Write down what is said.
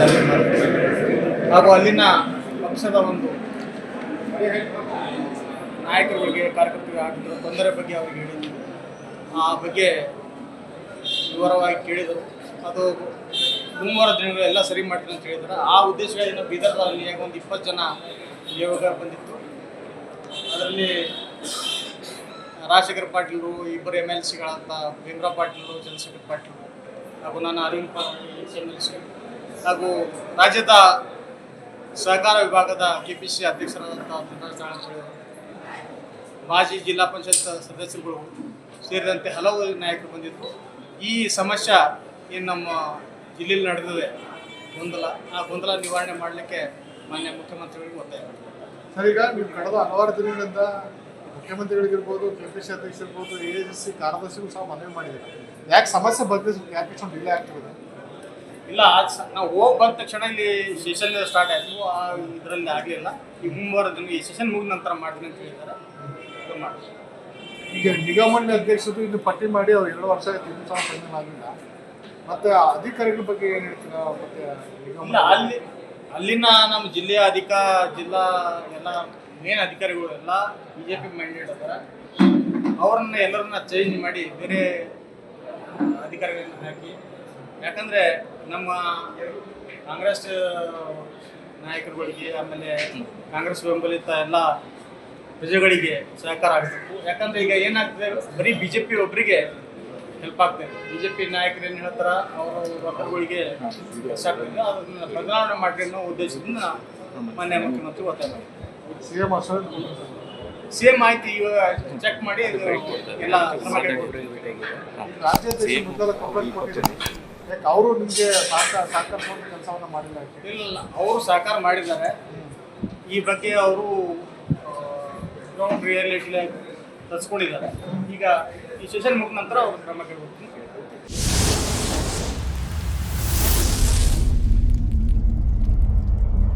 ಚಾಲನೆ ಮಾಡಿದ್ರು ಹಾಗೂ ಅಲ್ಲಿನ ಪಕ್ಷದ ಒಂದು ನಾಯಕರುಗಳಿಗೆ ಕಾರ್ಯಕರ್ತರಿಗೆ ಆಗಿದ್ದರು ತೊಂದರೆ ಬಗ್ಗೆ ಅವರಿಗೆ ಹೇಳಿದ್ರು. ಆ ಬಗ್ಗೆ ವಿವರವಾಗಿ ಕೇಳಿದರು. ಅದು ಮುಂಬರುವ ದಿನಗಳು ಎಲ್ಲ ಸರಿ ಮಾಡ್ತೀನಿ ಅಂತ ಹೇಳಿದ್ರು. ಆ ಉದ್ದೇಶಗಳಿಂದ ಬೀದರ್ದಲ್ಲಿ ಒಂದು ಇಪ್ಪತ್ತು ಜನ ಯೋಗ ಬಂದಿತ್ತು. ಅದರಲ್ಲಿ ರಾಜಶೇಖರ್ ಪಾಟೀಲರು, ಇಬ್ಬರು ಎಂ ಎಲ್ ಸಿಗಳಂತ ಭೀಮರಾವ್ ಪಾಟೀಲರು, ಚಂದ್ರಶೇಖರ್ ಪಾಟೀಲರು ಹಾಗೂ ನಾನು Arvind Patil M L C. ಹಾಗೂ ರಾಜ್ಯದ ಸಹಕಾರ ವಿಭಾಗದ ಕೆ ಪಿ ಸಿ ಅಧ್ಯಕ್ಷರಾದಂಥ ಮಾಜಿ ಜಿಲ್ಲಾ ಪಂಚಾಯತ್ ಸದಸ್ಯರುಗಳು ಸೇರಿದಂತೆ ಹಲವು ನಾಯಕರು ಬಂದಿದ್ದರು ಈ ಸಮಸ್ಯೆ ಏನು ನಮ್ಮ ಜಿಲ್ಲೆಯಲ್ಲಿ ನಡೆದಿದೆ, ಗೊಂದಲ, ಆ ಗೊಂದಲ ನಿವಾರಣೆ ಮಾಡಲಿಕ್ಕೆ ಮಾನ್ಯ ಮುಖ್ಯಮಂತ್ರಿಗಳಿಗೆ ಒತ್ತಾಯ ಸರ್, ಈಗ ನೀವು ಕಳೆದ ಹಲವಾರು ದಿನಗಳಿಂದ ಮುಖ್ಯಮಂತ್ರಿಗಳಿಗಿರ್ಬೋದು ಕೆ ಪಿ ಸಿ ಅಧ್ಯಕ್ಷರಿರ್ಬೋದು, ಎ ಎಸ್ ಸಿ ಕಾರ್ಯದರ್ಶಿಗಳು ಸಹ ಮನವಿ ಮಾಡಿದ್ದಾರೆ. ಯಾಕೆ ಸಮಸ್ಯೆ ಬಗ್ಗೆ ಯಾಕೆ ಡಿಲೇ ಆಗ್ತಿದೆ ಇಲ್ಲ ನಾವು ಹೋಗಿ ಬಂದ ತಕ್ಷಣ ಇಲ್ಲಿ ಸೆಷನ್ ಸ್ಟಾರ್ಟ್ ಆಯಿತು. ಆ ಇದರಲ್ಲಿ ಆಗಲಿಲ್ಲ. ಈ ಮುಂಬರೋ ದಿನ ಈ ಸೆಷನ್ ಮುಗಿದ ನಂತರ ಮಾಡ್ತೀನಿ ಅಂತ ಹೇಳಿದ್ದಾರೆ ಇದು ಮಾಡ್ತೀವಿ ಈಗ ನಿಗಮನ ಅಧ್ಯಕ್ಷರು ಇದು ಪಟ್ಟಿ ಮಾಡಿ ಅವ್ರು ಎರಡು ವರ್ಷ ಇನ್ನೂ ಸಹ ಫೈನಲ್ ಆಗಿಲ್ಲ. ಮತ್ತೆ ಅಧಿಕಾರಿಗಳ ಬಗ್ಗೆ ಏನು ಹೇಳ್ತೀರಾ? ಮತ್ತೆ ನಿಗಮ ಇಲ್ಲ ಅಲ್ಲಿ ಅಲ್ಲಿನ ನಮ್ಮ ಜಿಲ್ಲೆಯ ಅಧಿಕ ಜಿಲ್ಲಾ ಎಲ್ಲ ಮೇನ್ ಅಧಿಕಾರಿಗಳು ಎಲ್ಲ ಬಿ ಜೆ ಪಿ ಮ್ಯಾಂಡೇಟ್ ಅದಾರ ಅವ್ರನ್ನ ಎಲ್ಲರನ್ನ ಚೇಂಜ್ ಮಾಡಿ ಬೇರೆ ಅಧಿಕಾರಿಗಳನ್ನ ಹಾಕಿ ಯಾಕಂದರೆ ನಮ್ಮ ಕಾಂಗ್ರೆಸ್ ನಾಯಕರುಗಳಿಗೆ ಆಮೇಲೆ ಕಾಂಗ್ರೆಸ್ ಬೆಂಬಲಿತ ಎಲ್ಲ ಪ್ರಜೆಗಳಿಗೆ ಸಹಕಾರ ಆಗಬೇಕು. ಯಾಕಂದ್ರೆ ಈಗ ಏನಾಗ್ತದೆ ಬರೀ ಬಿ ಜೆ ಪಿ ಒಬ್ಬರಿಗೆ ಹೆಲ್ಪ್ ಆಗ್ತದೆ. ಬಿ ಜೆ ಪಿ ನಾಯಕರು ಏನು ಹೇಳ್ತಾರ ಅವರ ಸಾಕ್ತಿಲ್ಲ ಅದನ್ನ ಬದಲಾವಣೆ ಮಾಡಿ ಅನ್ನೋ ಉದ್ದೇಶದಿಂದ ಮಾನ್ಯ ಮುಖ್ಯಮಂತ್ರಿ ಒತ್ತಾಯ ಮಾಡಿದ್ದಾರೆ ಸಿ ಎಂ ಮಾಹಿತಿ ಇವಾಗ ಚೆಕ್ ಮಾಡಿ ಇದು ಎಲ್ಲ ಕ್ರಮ ಅವರು ನಿಮಗೆ ಕೆಲಸವನ್ನು ಮಾಡಿಲ್ಲ? ಇಲ್ಲ ಅವರು ಸಹಕಾರ ಮಾಡಿದ್ದಾರೆ. ಈ ಬಗ್ಗೆ ಅವರು ಗ್ರೌಂಡ್ ರಿಯಾಲಿಟಿ ತರಿಸ್ಕೊಂಡಿದ್ದಾರೆ. ಈಗ ಈ ಸೆಷನ್ ಮುಗಿದ ನಂತರ ಅವರು ಕ್ರಮ ಕೈಗೊಳ್ತೀನಿ